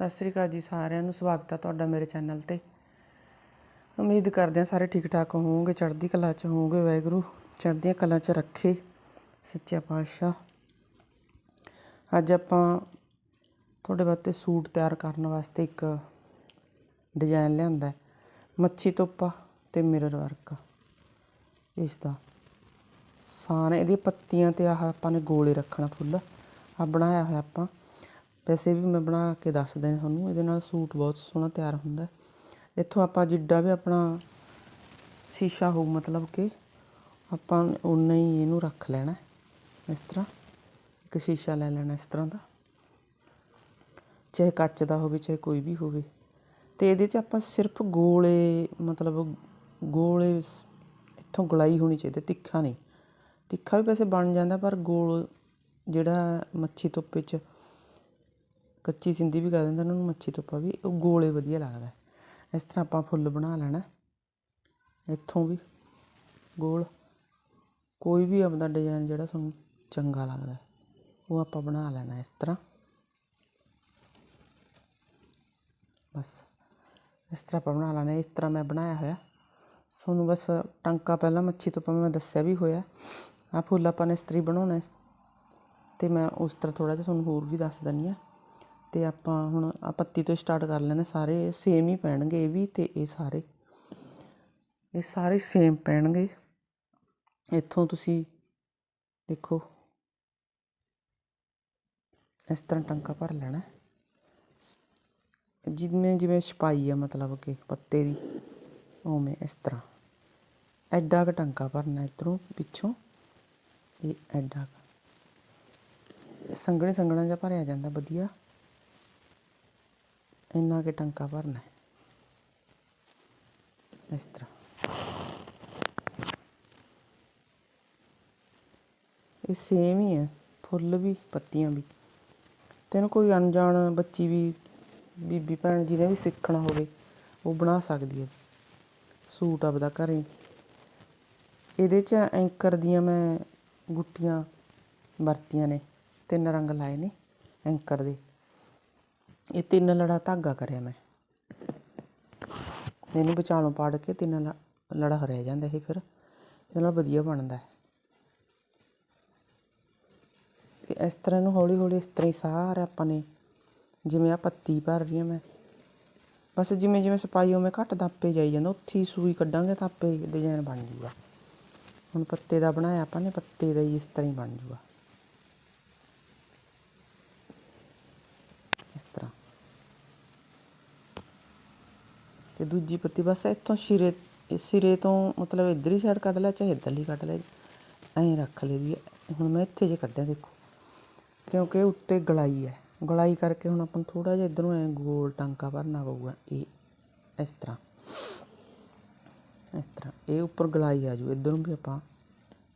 ਸਤਿ ਸ੍ਰੀ ਅਕਾਲ ਜੀ ਸਾਰਿਆਂ ਨੂੰ, ਸਵਾਗਤ ਹੈ ਤੁਹਾਡਾ ਮੇਰੇ ਚੈਨਲ ਤੇ। ਉਮੀਦ ਕਰਦੇ ਹਾਂ ਸਾਰੇ ਠੀਕ ਠਾਕ ਹੋਵੋਗੇ, ਚੜ੍ਹਦੀ ਕਲਾ 'ਚ ਹੋਵੋਗੇ ਵਾਹਿਗੁਰੂ, ਚੜ੍ਹਦੀਆਂ ਕਲਾ 'ਚ ਰੱਖੇ ਸੱਚਾ ਪਾਤਸ਼ਾਹ। ਅੱਜ ਆਪਾਂ ਤੁਹਾਡੇ ਵਾਸਤੇ ਸੂਟ ਤਿਆਰ ਕਰਨ ਵਾਸਤੇ ਇੱਕ ਡਿਜ਼ਾਈਨ ਲਿਆਂਦਾ ਮੱਛੀ ਤੋਪਾ ਤੇ ਮਿਰਰ ਵਰਕ। ਇਸ ਦਾ ਸਾਰੇ ਇਹਦੀਆਂ ਪੱਤੀਆਂ ਤੇ ਆਹ ਆਪਾਂ ਨੇ ਗੋਲੇ ਰੱਖਣਾ ਫੁੱਲ ਆ ਬਣਾਇਆ ਹੋਇਆ ਆਪਾਂ। ਵੈਸੇ ਵੀ ਮੈਂ ਬਣਾ ਕੇ ਦੱਸ ਦਿਆਂ ਤੁਹਾਨੂੰ, ਇਹਦੇ ਨਾਲ ਸੂਟ ਬਹੁਤ ਸੋਹਣਾ ਤਿਆਰ ਹੁੰਦਾ ਇੱਥੋਂ ਆਪਾਂ ਜਿੱਡਾ ਵੀ ਆਪਣਾ ਸ਼ੀਸ਼ਾ ਹੋਊ, ਮਤਲਬ ਕਿ ਆਪਾਂ ਉਨਾ ਹੀ ਇਹਨੂੰ ਰੱਖ ਲੈਣਾ ਇਸ ਤਰ੍ਹਾਂ। ਇੱਕ ਸ਼ੀਸ਼ਾ ਲੈ ਲੈਣਾ ਇਸ ਤਰ੍ਹਾਂ ਦਾ। ਚਾਹੇ ਕੱਚ ਦਾ ਹੋਵੇ, ਚਾਹੇ ਕੋਈ ਵੀ ਹੋਵੇ। ਤੇ ਇਹਦੇ 'ਚ ਆਪਾਂ ਸਿਰਫ ਗੋਲੇ, ਮਤਲਬ ਗੋਲੇ ਇੱਥੋਂ ਗਲਾਈ ਹੋਣੀ ਚਾਹੀਦੀ, ਤਿੱਖਾ ਨਹੀਂ। ਤਿੱਖਾ ਵੀ ਵੈਸੇ ਬਣ ਜਾਂਦਾ, ਪਰ ਗੋਲ ਜਿਹੜਾ ਮੱਛੀ ਤੋਪੇ 'ਚ ਕੱਚੀ ਸਿੰਧੀ ਵੀ ਕਹਿ ਦਿੰਦੇ ਉਹਨਾਂ ਨੂੰ ਮੱਛੀ ਤੋਪਾ ਵੀ, ਉਹ ਗੋਲੇ ਵਧੀਆ ਲੱਗਦਾ ਇਸ ਤਰ੍ਹਾਂ ਆਪਾਂ ਫੁੱਲ ਬਣਾ ਲੈਣਾ ਇੱਥੋਂ ਵੀ ਗੋਲ। ਕੋਈ ਵੀ ਆਪਦਾ ਡਿਜ਼ਾਈਨ ਜਿਹੜਾ ਤੁਹਾਨੂੰ ਚੰਗਾ ਲੱਗਦਾ ਉਹ ਆਪਾਂ ਬਣਾ ਲੈਣਾ ਇਸ ਤਰ੍ਹਾਂ। ਬਸ, ਇਸ ਤਰ੍ਹਾਂ ਆਪਾਂ ਬਣਾ ਲੈਣਾ ਇਸ ਤਰ੍ਹਾਂ ਮੈਂ ਬਣਾਇਆ ਹੋਇਆ। ਤੁਹਾਨੂੰ ਬਸ ਟਾਂਕਾ ਪਹਿਲਾਂ ਮੱਛੀ ਤੋਂ ਮੈਂ ਦੱਸਿਆ ਵੀ ਹੋਇਆ। ਆ ਫੁੱਲ ਆਪਾਂ ਨੇ ਇਸਤਰੀ ਬਣਾਉਣਾ ਹੈ। ਤੇ ਮੈਂ ਉਸ ਤਰ੍ਹਾਂ ਥੋੜਾ ਜਿਹਾ ਤੁਹਾਨੂੰ ਹੋਰ ਵੀ ਦੱਸ ਦਿੰਦੀ ਆ ਅਤੇ ਆਪਾਂ ਹੁਣ ਆ ਪੱਤੀ ਤੋਂ ਸਟਾਰਟ ਕਰ ਲੈਣਾ ਸਾਰੇ ਸੇਮ ਹੀ ਪੈਣਗੇ ਇਹ ਵੀ ਅਤੇ ਇਹ ਸਾਰੇ। ਇਹ ਸਾਰੇ ਸੇਮ ਪੈਣਗੇ। ਇੱਥੋਂ ਤੁਸੀਂ ਦੇਖੋ, ਇਸ ਤਰ੍ਹਾਂ ਟਾਂਕਾ ਭਰ ਲੈਣਾ ਜਿਵੇਂ ਜਿਵੇਂ ਛਪਾਈ ਆ ਮਤਲਬ ਕਿ ਪੱਤੇ ਦੀ, ਉਵੇਂ ਇਸ ਤਰ੍ਹਾਂ। ਐਡਾ ਕੁ ਟਾਂਕਾ ਭਰਨਾ ਇੱਧਰੋਂ ਪਿੱਛੋਂ। ਇਹ ਐਡਾ ਕੁ। ਸੰਘਣੇ ਜਿਹਾ ਭਰਿਆ ਜਾਂਦਾ, ਵਧੀਆ। ਇੰਨਾ ਕਿ ਟੰਕਾ ਭਰਨਾ ਇਸ ਤਰ੍ਹਾਂ। ਇਹ ਸੇਮ ਹੀ ਹੈ, ਫੁੱਲ ਵੀ, ਪੱਤੀਆਂ ਵੀ। ਤੈਨੂੰ ਕੋਈ ਅਣਜਾਣ ਬੱਚੀ ਵੀ, ਬੀਬੀ ਭੈਣ ਜਿਹਨੇ ਵੀ ਸਿੱਖਣਾ ਹੋਵੇ, ਉਹ ਬਣਾ ਸਕਦੀ ਹੈ। ਸੂਟ ਆਪਦਾ ਘਰੇ। ਇਹਦੇ 'ਚ ਐਂਕਰ ਦੀਆਂ ਮੈਂ ਗੁੱਟੀਆਂ ਵਰਤੀਆਂ ਨੇ, ਤਿੰਨ ਰੰਗ ਲਾਏ ਨੇ ਐਂਕਰ ਦੇ। ਇਹ ਤਿੰਨ ਲੜਾ ਧਾਗਾ ਕਰਿਆ ਮੈਂ। ਇਹਨੂੰ ਵਿਚਾਲੋਂ ਪਾੜ ਕੇ ਤਿੰਨ ਲ- ਲੜਾ ਰਹਿ ਜਾਂਦਾ ਇਹ ਫਿਰ। ਇਹਦੇ ਨਾਲ ਵਧੀਆ ਬਣਦਾ ਹੈ। ਤੇ ਇਸ ਤਰ੍ਹਾਂ ਨੂੰ ਹੌਲੀ ਹੌਲੀ ਇਸ ਤਰ੍ਹਾਂ ਹੀ ਸਾਰਾ ਆਪਾਂ ਨੇ, ਜਿਵੇਂ ਆ ਪੱਤੀ ਭਰ ਰਹੀ ਹਾਂ ਮੈਂ। ਬਸ ਜਿਵੇਂ ਜਿਵੇਂ ਸਪਾਈ ਉਵੇਂ ਘੱਟ ਆਪੇ ਜਾਈ ਜਾਂਦਾ। ਉੱਥੇ ਹੀ ਸੂਈ ਕੱਢਾਂਗੇ ਤਾਂ ਆਪੇ ਡਿਜ਼ਾਈਨ ਬਣ ਜੂਗਾ। ਹੁਣ ਪੱਤੇ ਦਾ ਬਣਾਇਆ ਆਪਾਂ ਨੇ, ਪੱਤੇ ਦਾ ਹੀ ਇਸ ਤਰ੍ਹਾਂ ਹੀ ਬਣ ਜੂਗਾ। ਇਸ ਤਰ੍ਹਾਂ। ਤੇ ਦੂਜੀ ਪੱਤੀ ਬਸ ਇੱਥੋਂ ਸਿਰੇ ਸਿਰੇ ਤੋਂ ਮਤਲਬ ਇੱਧਰਲੀ ਸਾਈਡ ਕੱਢ ਲਿਆ ਚਾਹੇ ਇੱਧਰਲੀ ਕੱਢ ਲਿਆ ਐਂ ਰੱਖ ਲਈ ਦੀ ਹੈ। ਹੁਣ ਮੈਂ ਇੱਥੇ ਜੇ ਕੱਢਿਆ ਦੇਖੋ। ਕਿਉਂਕਿ ਉੱਤੇ ਗਲਾਈ ਹੈ। ਗਲਾਈ ਕਰਕੇ ਹੁਣ ਆਪਾਂ ਨੂੰ ਥੋੜਾ ਜਿਹਾ ਇਧਰੋਂ ਐ ਗੋਲ ਟਾਂਕਾ ਭਰਨਾ ਪਊਗਾ। ਇਹ, ਇਸ ਤਰ੍ਹਾਂ। ਇਸ ਤਰ੍ਹਾਂ। ਇਹ ਉੱਪਰ ਗਲਾਈ ਆ ਜੂ। ਇਧਰੋਂ ਵੀ ਆਪਾਂ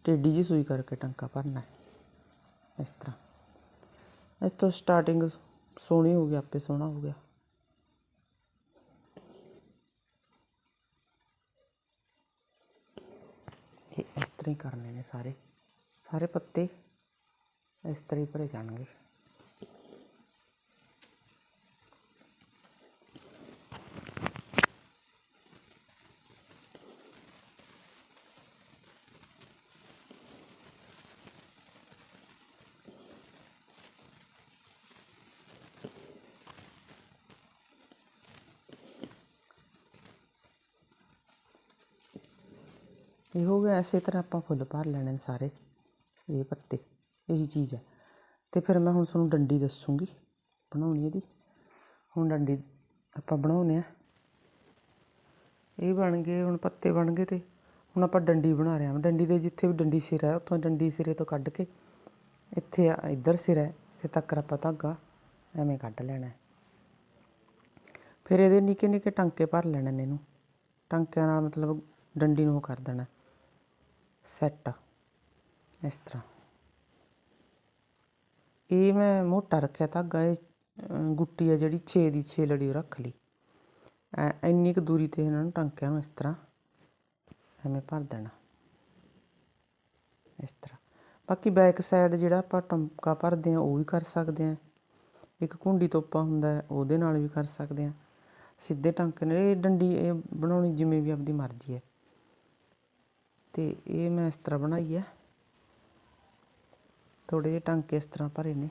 ਟੇਢੀ ਜੀ ਸੂਈ ਕਰਕੇ ਟਾਂਕਾ ਭਰਨਾ ਹੈ। ਇਸ ਤਰ੍ਹਾਂ। ਇਸ ਤੋਂ ਸਟਾਰਟਿੰਗ ਸੋਹਣੀ ਹੋ ਗਈ, ਆਪੇ ਸੋਹਣਾ ਹੋ ਗਿਆ ਇਹ ਇਸ ਤਰ੍ਹਾਂ ਹੀ ਕਰਨੇ ਨੇ ਸਾਰੇ। ਸਾਰੇ ਪੱਤੇ ਇਸ ਤਰ੍ਹਾਂ ਹੀ ਭਰੇ ਜਾਣਗੇ। ਇਹ ਹੋ ਗਿਆ, ਇਸੇ ਤਰ੍ਹਾਂ ਆਪਾਂ ਫੁੱਲ ਭਰ ਲੈਣੇ ਨੇ ਸਾਰੇ। ਇਹ ਪੱਤੇ, ਇਹੀ ਚੀਜ਼ ਹੈ। ਤੇ ਫਿਰ ਮੈਂ ਹੁਣ ਤੁਹਾਨੂੰ ਡੰਡੀ ਦੱਸੂਗੀ, ਬਣਾਉਣੀ ਇਹਦੀ। ਹੁਣ ਡੰਡੀ ਆਪਾਂ ਬਣਾਉਨੇ ਆ ਇਹ ਬਣ ਗਏ, ਹੁਣ ਪੱਤੇ ਬਣ ਗਏ ਤੇ ਹੁਣ ਆਪਾਂ ਡੰਡੀ ਬਣਾ ਰਹੇ ਹਾਂ। ਡੰਡੀ ਦੇ ਜਿੱਥੇ ਵੀ ਡੰਡੀ ਸਿਰਾ ਹੈ, ਉੱਥੋਂ ਡੰਡੀ ਸਿਰੇ ਤੋਂ ਕੱਢ ਕੇ ਇੱਥੇ ਆ, ਇੱਧਰ ਸਿਰਾ ਹੈ, ਇੱਥੇ ਤੱਕ ਆਪਾਂ ਧਾਗਾ ਐਵੇਂ ਕੱਢ ਲੈਣਾ ਹੈ। ਫਿਰ ਇਹਦੇ ਨਿੱਕੇ ਨਿੱਕੇ ਟਾਂਕੇ ਭਰ ਲੈਣੇ ਨੇ ਇਹਨੂੰ। ਟਾਂਕਿਆਂ ਨਾਲ ਮਤਲਬ ਡੰਡੀ ਨੂੰ ਉਹ ਕਰ ਦੇਣਾ। ਸੈੱਟ। ਇਸ ਤਰ੍ਹਾਂ। ਇਹ ਮੈਂ ਮੋਟਾ ਰੱਖਿਆ ਧਾਗਾ ਇਹ ਗੁੱਟੀ ਆ ਜਿਹੜੀ 6 ਦੀ 6 ਲੜੀ ਉਹ ਰੱਖ ਲਈ। ਐ- ਇੰਨੀ ਕੁ ਦੂਰੀ ਤੇ ਇਹਨਾਂ ਨੂੰ ਟਾਂਕਿਆਂ ਨੂੰ ਇਸ ਤਰ੍ਹਾਂ। ਐਵੇਂ ਭਰ ਦੇਣਾ। ਇਸ ਤਰ੍ਹਾਂ। ਬਾਕੀ ਬੈਕ ਸਾਈਡ ਜਿਹੜਾ ਆਪਾਂ ਟੰਕਾ ਭਰਦੇ ਆ, ਉਹ ਵੀ ਕਰ ਸਕਦੇ ਆ। ਇੱਕ ਕੁੰਡੀ ਤੋਪਾ ਹੁੰਦਾ ਉਹਦੇ ਨਾਲ ਵੀ ਕਰ ਸਕਦੇ ਆ। ਸਿੱਧੇ ਟਾਂਕੇ ਨਾਲ ਇਹ ਡੰਡੀ, ਇਹ ਬਣਾਉਣੀ ਜਿਵੇਂ ਵੀ ਆਪਦੀ ਮਰਜ਼ੀ ਹੈ। ਤੇ ਇਹ ਮੈਂ ਇਸ ਤਰ੍ਹਾਂ ਬਣਾਈ ਹੈ ਥੋੜੇ ਜਿਹੇ ਟਾਂਕੇ ਇਸ ਤਰ੍ਹਾਂ ਭਰੇ ਨੇ,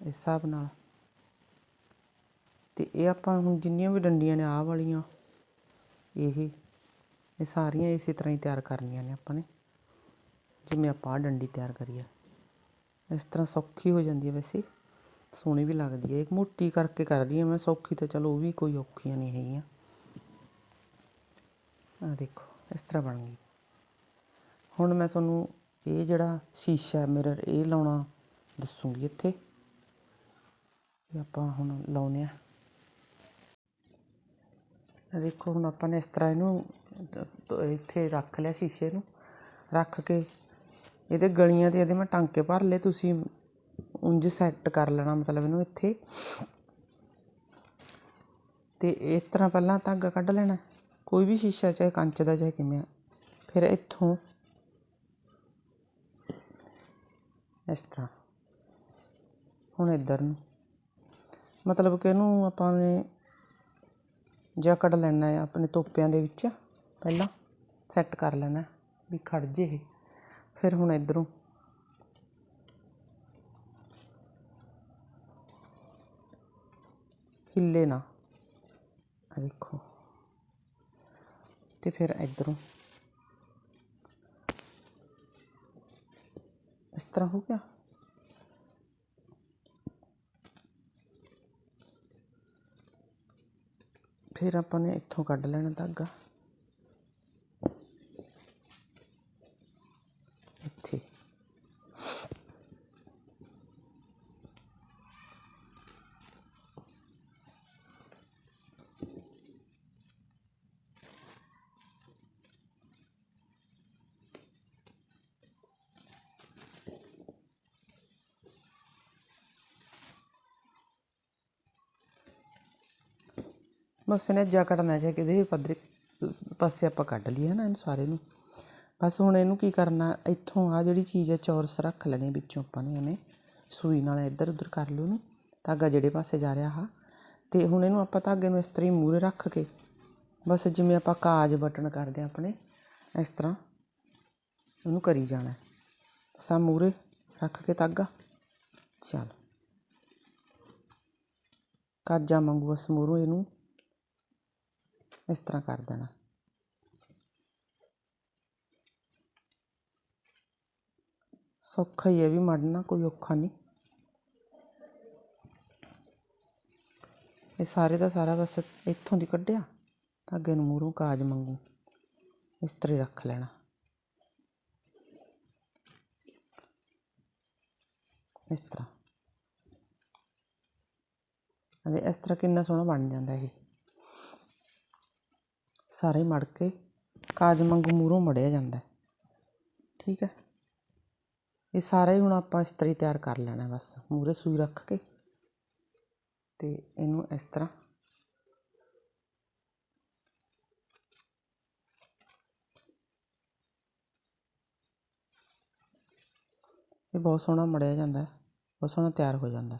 ਇਸ ਹਿਸਾਬ ਨਾਲ। ਤੇ ਇਹ ਆਪਾਂ ਹੁਣ ਜਿੰਨੀਆਂ ਵੀ ਡੰਡੀਆਂ ਨੇ ਆਹ ਵਾਲੀਆਂ, ਇਹ ਇਹ ਸਾਰੀਆਂ ਇਸੇ ਤਰ੍ਹਾਂ ਹੀ ਤਿਆਰ ਕਰਨੀਆਂ ਨੇ ਆਪਾਂ ਨੇ। ਜਿਵੇਂ ਆਪਾਂ ਆਹ ਡੰਡੀ ਤਿਆਰ ਕਰੀ ਹੈ ਇਸ ਤਰ੍ਹਾਂ ਸੌਖੀ ਹੋ ਜਾਂਦੀ ਹੈ ਵੈਸੇ। ਸੋਹਣੀ ਵੀ ਲੱਗਦੀ ਹੈ ਇੱਕ ਮੋਟੀ ਕਰਕੇ ਕਰ ਰਹੀ ਹਾਂ ਮੈਂ, ਸੌਖੀ ਤਾਂ ਚਲੋ ਉਹ ਵੀ ਕੋਈ ਔਖੀਆਂ ਨਹੀਂ ਹੈਗੀਆਂ। ਆ ਦੇਖੋ। ਇਸ ਤਰ੍ਹਾਂ ਬਣ ਗਈ। ਹੁਣ ਮੈਂ ਤੁਹਾਨੂੰ ਇਹ ਜਿਹੜਾ ਸ਼ੀਸ਼ਾ ਮਿਰਰ ਇਹ ਲਾਉਣਾ ਦੱਸੂਗੀ ਇੱਥੇ। ਇਹ ਆਪਾਂ ਹੁਣ ਲਾਉਨੇ ਆ ਦੇਖੋ, ਹੁਣ ਆਪਾਂ ਨੇ ਇਸ ਤਰ੍ਹਾਂ ਇਹਨੂੰ ਇੱਥੇ ਰੱਖ ਲਿਆ ਸ਼ੀਸ਼ੇ ਨੂੰ। ਰੱਖ ਕੇ ਇਹਦੇ ਗਲੀਆਂ ਤੇ ਇਹਦੇ ਮੈਂ ਟਾਂਕੇ ਭਰ ਲਏ, ਤੁਸੀਂ ਉਂਝ ਸੈੱਟ ਕਰ ਲੈਣਾ, ਮਤਲਬ ਇਹਨੂੰ ਇੱਥੇ। ਤੇ ਇਸ ਤਰ੍ਹਾਂ ਪਹਿਲਾਂ ਧਾਗਾ ਕੱਢ ਲੈਣਾ। ਕੋਈ ਵੀ ਸ਼ੀਸ਼ਾ, ਚਾਹੇ ਕੰਚ ਦਾ, ਚਾਹੇ ਕਿਵੇਂ ਆ। ਫਿਰ ਇੱਥੋਂ ਇਸ ਤਰ੍ਹਾਂ, ਹੁਣ ਇੱਧਰ ਨੂੰ। ਮਤਲਬ ਕਿ ਇਹਨੂੰ ਆਪਾਂ ਨੇ ਜੈਕਟ ਲੈਣਾ ਹੈ ਆਪਣੇ ਤੋਪਿਆਂ ਦੇ ਵਿੱਚ ਪਹਿਲਾਂ, ਸੈੱਟ ਕਰ ਲੈਣਾ, ਵੀ ਖੜ ਜੇ ਇਹ। ਫਿਰ ਹੁਣ ਇਧਰੋਂ ਹਿੱਲੇ ਨਾ। ਦੇਖੋ। ਤੇ ਫਿਰ ਇਧਰੋਂ ਇਸ ਤਰ੍ਹਾਂ ਹੋ ਗਿਆ ਫਿਰ ਆਪਾਂ ਨੇ ਇੱਥੋਂ ਕੱਢ ਲੈਣਾ ਧਾਗਾ ਇੱਥੇ ਬਸ ਇਹਨੇ ਜਾ ਕੱਢਣਾ ਚਾਹੀਦਾ ਕਿਤੇ ਪੱਧਰੇ ਪਾਸੇ ਆਪਾਂ ਕੱਢ ਲਈ ਹੈ ਨਾ ਇਹਨੂੰ ਸਾਰੇ ਨੂੰ। ਬਸ ਹੁਣ ਇਹਨੂੰ ਕੀ ਕਰਨਾ, ਇੱਥੋਂ ਆ ਜਿਹੜੀ ਚੀਜ਼ ਹੈ ਚੌਰਸ ਰੱਖ ਲੈਣੀ ਵਿੱਚੋਂ ਆਪਾਂ ਨੇ ਐਵੇਂ ਸੂਈ ਨਾਲ ਇੱਧਰ ਉੱਧਰ ਕਰ ਲਓ ਇਹਨੂੰ, ਧਾਗਾ ਜਿਹੜੇ ਪਾਸੇ ਜਾ ਰਿਹਾ ਆ ਤੇ ਹੁਣ ਇਹਨੂੰ ਆਪਾਂ ਧਾਗੇ ਨੂੰ ਇਸ ਤਰ੍ਹਾਂ ਹੀ ਮੂਹਰੇ ਰੱਖ ਕੇ, ਬਸ ਜਿਵੇਂ ਆਪਾਂ ਕਾਜ ਬਟਨ ਕਰਦੇ ਆ ਆਪਣੇ, ਇਸ ਤਰ੍ਹਾਂ ਉਹਨੂੰ ਕਰੀ ਜਾਣਾ। ਸਾ ਮੂਹਰੇ ਰੱਖ ਕੇ ਧਾਗਾ, ਚੱਲ। ਕਾਜਾ ਮੰਗੂ ਬਸ ਮੂਹਰੋਂ ਇਹਨੂੰ ਇਸ ਤਰ੍ਹਾਂ ਕਰ ਦੇਣਾ ਸੌਖਾ ਹੀ ਹੈ ਵੀ ਮੜਨਾ, ਕੋਈ ਔਖਾ ਨਹੀਂ। ਇਹ ਸਾਰੇ ਦਾ ਸਾਰਾ ਬਸ ਇੱਥੋਂ ਦੀ ਕੱਢਿਆ ਧਾਗੇ ਨੂੰ ਮੂਹਰੋਂ ਕਾਜ ਮੰਗੂ। ਇਸ ਤਰ੍ਹਾਂ ਰੱਖ ਲੈਣਾ। ਇਸ ਤਰ੍ਹਾਂ। ਅਤੇ ਇਸ ਤਰ੍ਹਾਂ ਕਿੰਨਾ ਸੋਹਣਾ ਬਣ ਜਾਂਦਾ ਇਹ। ਸਾਰੇ ਮੜ ਕੇ ਕਾਜ ਵਾਂਗੂ ਮੂਹਰੋਂ ਮੜਿਆ ਜਾਂਦਾ ਠੀਕ ਹੈ? ਇਹ ਸਾਰਾ ਹੀ ਹੁਣ ਆਪਾਂ ਇਸ ਤਰ੍ਹਾਂ ਹੀ ਤਿਆਰ ਕਰ ਲੈਣਾ ਬਸ। ਮੂਹਰੇ ਸੂਈ ਰੱਖ ਕੇ ਤੇ ਇਹਨੂੰ ਇਸ ਤਰ੍ਹਾਂ ਇਹ ਬਹੁਤ ਸੋਹਣਾ ਮੜਿਆ ਜਾਂਦਾ ਬਹੁਤ ਸੋਹਣਾ ਤਿਆਰ ਹੋ ਜਾਂਦਾ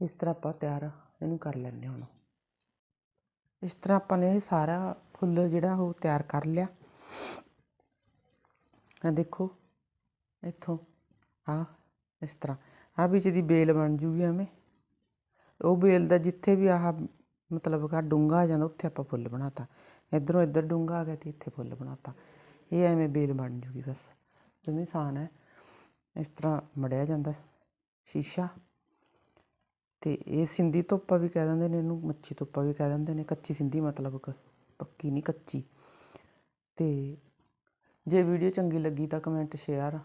ਇਸ ਤਰ੍ਹਾਂ ਆਪਾਂ ਤਿਆਰ ਇਹਨੂੰ ਕਰ ਲੈਂਦੇ ਹਾਂ ਹੁਣ। ਇਸ ਤਰ੍ਹਾਂ ਆਪਾਂ ਨੇ ਇਹ ਸਾਰਾ ਫੁੱਲ ਜਿਹੜਾ ਉਹ ਤਿਆਰ ਕਰ ਲਿਆ। ਆ ਦੇਖੋ, ਇੱਥੋਂ ਆ ਇਸ ਤਰ੍ਹਾਂ। ਆ ਵਿੱਚ ਦੀ ਬੇਲ ਬਣ ਜੂਗੀ ਐਵੇਂ। ਉਹ ਬੇਲ ਦਾ ਜਿੱਥੇ ਵੀ ਆਹ ਮਤਲਬ ਕਿ ਡੂੰਗਾ ਆ ਜਾਂਦਾ, ਉੱਥੇ ਆਪਾਂ ਫੁੱਲ ਬਣਾਤਾ। ਇਧਰੋਂ ਇੱਧਰ ਡੂੰਗਾ ਆ ਗਿਆ ਤੇ ਇੱਥੇ ਫੁੱਲ ਬਣਾਤਾ। ਇਹ ਐਵੇਂ ਬੇਲ ਬਣ ਜੂਗੀ ਬਸ। ਜਿਵੇਂ ਆਸਾਨ ਹੈ ਇਸ ਤਰ੍ਹਾਂ ਮੜਿਆ ਜਾਂਦਾ ਸ਼ੀਸ਼ਾ। ਤੇ ਇਹ ਸਿੰਧੀ ਧੁੱਪਾ ਵੀ ਕਹਿ ਦਿੰਦੇ ਨੇ, ਇਹਨੂੰ ਮੱਛੀ ਧੁੱਪਾ ਵੀ ਕਹਿ ਦਿੰਦੇ ਨੇ, ਕੱਚੀ ਸਿੰਧੀ ਮਤਲਬ ਕਿ, ਪੱਕੀ ਨਹੀਂ ਕੱਚੀ। ਤੇ ਜੇ ਵੀਡੀਓ ਚੰਗੀ ਲੱਗੀ ਤਾਂ ਕਮੈਂਟ ਸ਼ੇਅਰ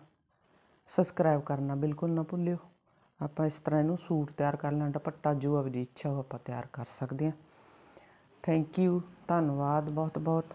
ਸਬਸਕ੍ਰਾਈਬ ਕਰਨਾ ਬਿਲਕੁਲ ਨਾ ਭੁੱਲਿਓ। ਆਪਾਂ ਇਸ ਤਰ੍ਹਾਂ ਇਹਨੂੰ ਸੂਟ ਤਿਆਰ ਕਰ ਲੈਣਾ ਦੁਪੱਟਾ ਜੋ ਆਪਦੀ ਇੱਛਾ ਉਹ ਆਪਾਂ ਤਿਆਰ ਕਰ ਸਕਦੇ ਹਾਂ। ਥੈਂਕ ਯੂ ਧੰਨਵਾਦ ਬਹੁਤ ਬਹੁਤ